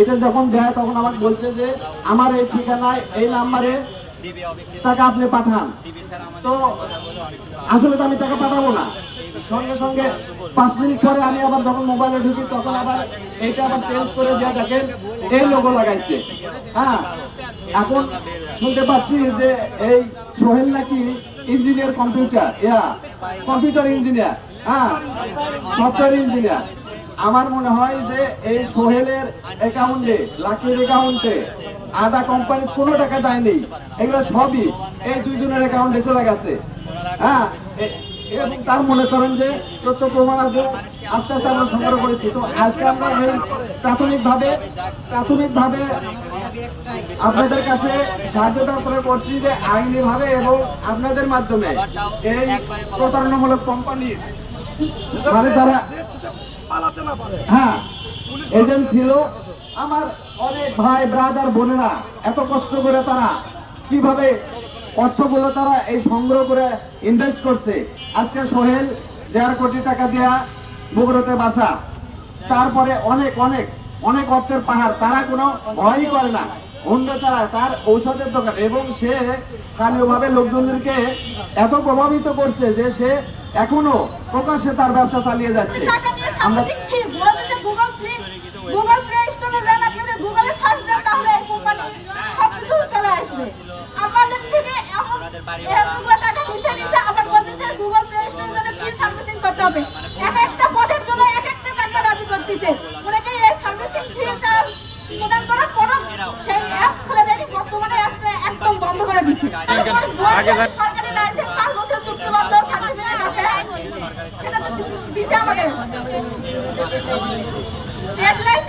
এটা যখন দেয়, তখন আমাকে বলছে যে, আমার এই ঠিকানায়, এই নাম্বারে টাকা আপনি পাঠান। তো আসলে তো আমি টাকা পাঠাবো না। সঙ্গে সঙ্গে পাঁচ মিনিট পরে আমি আবার যখন মোবাইলে ঢুকি, তখন আবার এইটা আবার চেঞ্জ করে দেওয়া দেখেন, এই লোগো লাগাইছে। হ্যাঁ এখন শুনতে পাচ্ছি যে এই সোহেল নাকি ইঞ্জিনিয়ার কম্পিউটার ইয়া কম্পিউটার ইঞ্জিনিয়ার হ্যাঁ সফটওয়্যার ইঞ্জিনিয়ার আমার মনে হয় যে এই সোহেলের অ্যাকাউন্টে লাকির অ্যাকাউন্টে আদা কোম্পানি কোনো টাকা দেয়নি এগুলো সবই এই দুইজনের অ্যাকাউন্টে চলে গেছে। হ্যাঁ এবং তার মনে করেন যে তথ্য প্রমাণ আছে, আস্তে আস্তে আমরা সংগ্রহ করেছি। তো আজকে আমরা এই প্রাথমিকভাবে প্রাথমিকভাবে আপনাদের কাছে সাহায্যটা করে করছি যে আইনিভাবে এবং আপনাদের মাধ্যমে এই প্রতারণামূলক কোম্পানির মানে তারা হ্যাঁ এজেন্ট ছিল আমার অনেক ভাই ব্রাদার বোনেরা, এত কষ্ট করে তারা কীভাবে অর্থগুলো তারা এই সংগ্রহ করে ইনভেস্ট করছে। আজকে সোহেল দেড় কোটি টাকা দেয়া বগুড়াতে বাসা। তারপরে অনেক অনেক অনেক অর্থের পাহাড়, তারা কোনো ভয়ই করে না। অন্য তারা তার ঔষধের দোকান, এবং সে স্থানীয়ভাবে লোকজনদেরকে এত প্রভাবিত করছে যে সে এখনও প্রকাশ্যে তার ব্যবসা চালিয়ে যাচ্ছে। আমরা গুগল প্লে গুগল প্লে স্টোরে যান আপনাদের গুগলে সার্চ দেন তাহলে এই কোম্পানি সবকিছু চলে আসবে। আমাদের থেকে এমন এতগুলো টাকা নিচে নিচে আবার বলতেছে গুগল প্লে স্টোরে জন্য ফ্রি সার্ভিসিং করতে হবে। এক একটা পদের জন্য এক একটা টাকা দাবি করতেছে অনেকে এই সার্ভিসিং ফি চার্জ প্রদান করার পরও সেই অ্যাপস খুলে দেয়নি বর্তমানে অ্যাপটা একদম বন্ধ করে দিচ্ছে সরকারি আমাকে ডেডলাইন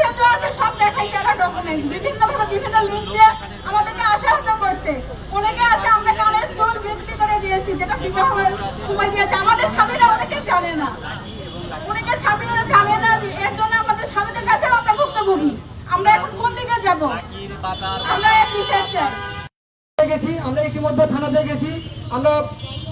আছে আমরা করে দিয়েছি, যেটা বিজ্ঞাপনের সময় দিয়েছে। আমাদের স্বামীরা অনেকে জানে না। অনেকে স্বামীরা এর জন্য আমাদের স্বামীদের কাছে আমরা ভুক্তভোগী। আমরা এখন কোন দিকে যাব? আমরা বিচার চাই গেছি? আমরা ইতিমধ্যে থানাতে গেছি। আমরা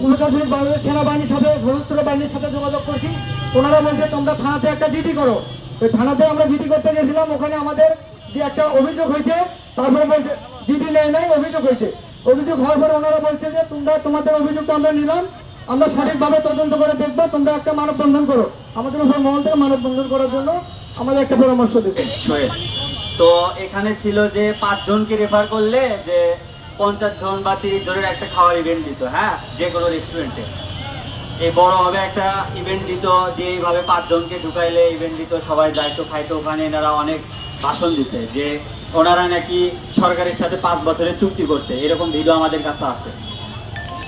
প্রশাসনিক সেনাবাহিনীর সাথে, সশস্ত্র বাহিনীর সাথে যোগাযোগ করছি। ওনারা বলছে, তোমরা থানাতে একটা জিডি করো। তো থানাতে আমরা জিডি করতে গেছিলাম। ওখানে আমাদের যে একটা অভিযোগ হয়েছে, তারপরে বলছে জিডি নেয় নাই, অভিযোগ হয়েছে। অভিযোগ হওয়ার পর ওনারা বলছে যে, তোমরা তোমাদের অভিযোগটা আমরা নিলাম। আমরা সঠিকভাবে তদন্ত করে দেখব। তোমরা একটা মানববন্ধন করো। আমাদের উপর মহল থেকে মানববন্ধন করার জন্য আমাদের একটা পরামর্শ দিতে তো এখানে ছিল যে, পাঁচজনকে রেফার করলে যে পঞ্চাশ জন বা তিরিশ জনের একটা খাওয়ার ইভেন্ট দিত হ্যাঁ? যে কোনো রেস্টুরেন্টে এই বড়োভাবে একটা ইভেন্ট দিত, যে এইভাবে পাঁচজনকে ঢুকাইলে ইভেন্ট দিত, সবাই যাইতো খাইতো। ওখানে এনারা অনেক ভাষণ দিতে, যে ওনারা নাকি সরকারের সাথে পাঁচ বছরের চুক্তি করছে। এরকম ভিডিও আমাদের কাছে আছে।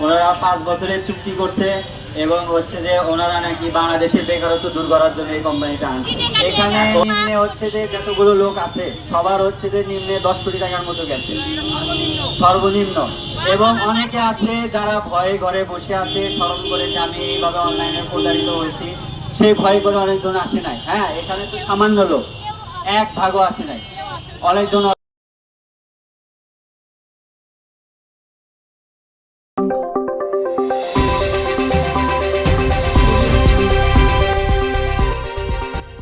ওনারা পাঁচ বছরের চুক্তি করছে এবং হচ্ছে যে ওনারা নাকি বাংলাদেশের বেকারত্ব দূর করার জন্য এই কোম্পানিটা আনছে। এখানে নিম্নে হচ্ছে যে যতগুলো লোক আছে, সবার হচ্ছে যে নিম্নে দশ কোটি টাকার মতো গেছে। সর্বনিম্ন। এবং অনেকে আছে যারা ভয়ে ঘরে বসে আছে, স্মরণ করে যে আমি এইভাবে অনলাইনে প্রতারিত হয়েছি। সেই ভয় করে অনেকজন আসে নাই। হ্যাঁ এখানে তো সামান্য লোক। এক ভাগও আসে নাই। অনেকজন